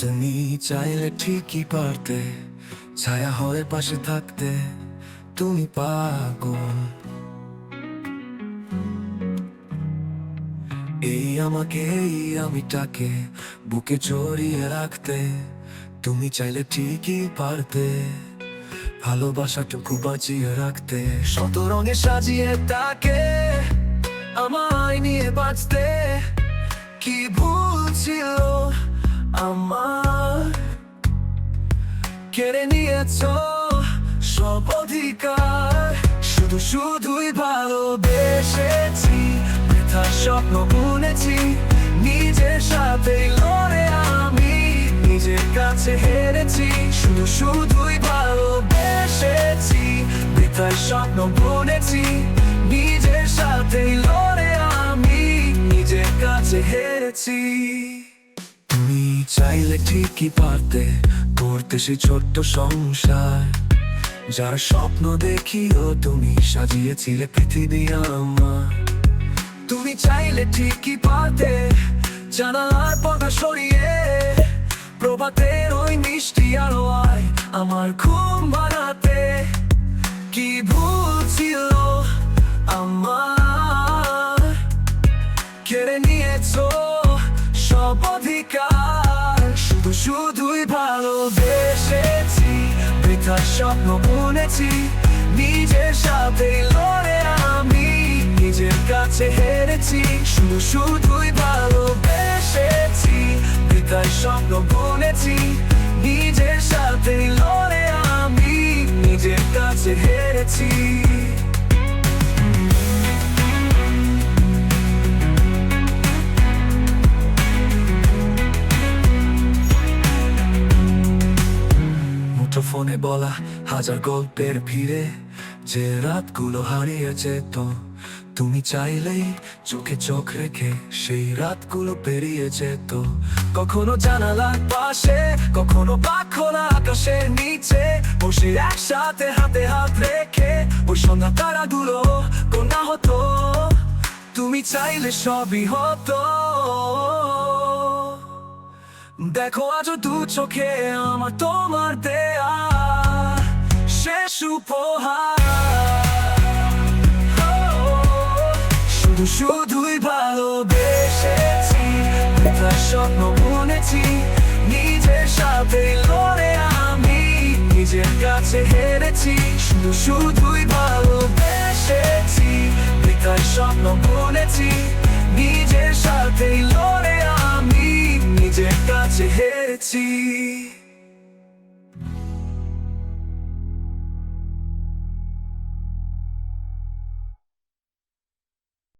চাইলে ঠিকই পারতে, ছায়া হয়ে পাশে থাকতে তুমি পাগল। এই আমাকে, এই আমিটাকে বুকে জড়িয়ে রাখতে, তুমি চাইলে ঠিকই পারতে, ভালোবাসাটুকু বাঁচিয়ে রাখতে। শত রঙে সাজিয়ে তাকে আমায় নিয়ে বাঁচতে, কি ভুল ছিল? আমার। কেড়ে নিয়েছ সব অধিকার। শুধু শুধুই ভালোবেসেছি, বৃথা স্বপ্ন বুনেছি। নিজের সাথে লড়ে আমি, নিজের কাছে হেরেছি। শুধু শুধুই ভালোবেসেছি বৃথা স্বপ্ন বুনেছি। নিজের সাথে লড়ে আমি, নিজের কাছে হেরেছি। চাইলে ঠিকই পারতে করতে সে ছোট্ট সংসার। যার স্বপ্ন দেখিও তুমি সাজিয়েছিলে পৃথিবী আমার। তুমি চাইলে ঠিকই পারতে জানালার পর্দা সরিয়ে প্রভাতের ওই মিষ্টি আলোয় আমার ঘুম বানাতে। কি ভুল ছিল আমার? কেড়ে নিয়েছো সব অধিকার? শুধুই ভালোবেসেছি বৃথা স্বপ্ন বুনেছি। নিজের সাথে লড়ে আমি, নিজের কাছে হেরেছি। শুধু শুধুই ভালোবেসেছি বৃথা স্বপ্ন বুনেছি। নিজের সাথে লড়ে আমি, নিজের কাছে হেরেছি। মুঠোফোনে বলা হাজার গল্পের ভিড়ে যে রাতগুলো হারিয়ে যেত তুমি চাইলেই চোখে চোখ রেখে সেই রাতগুলো পেরিয়ে যেত কখনো জানালার পাশে, কখনো বা খোলা আকাশের নিচে, বসে একসাথে হাতে হাত রেখে ওই সন্ধ্যা তারাগুলো কন্যা হতো। তুমি চাইলে সবই হতো। দেখো আজ দু চোখে আমার তোমার উপহার। শুধু শুধুই ভালোবেসেছি বৃথা স্বপ্ন বুনেছি, নিজের সাথে লড়ে আমি, নিজের কাছে হেরেছি। শুধু শুধুই ভালোবেসেছি বৃথা স্বপ্ন বুনেছি, নিজের সাথে লড়ে আমি, নিজের কাছে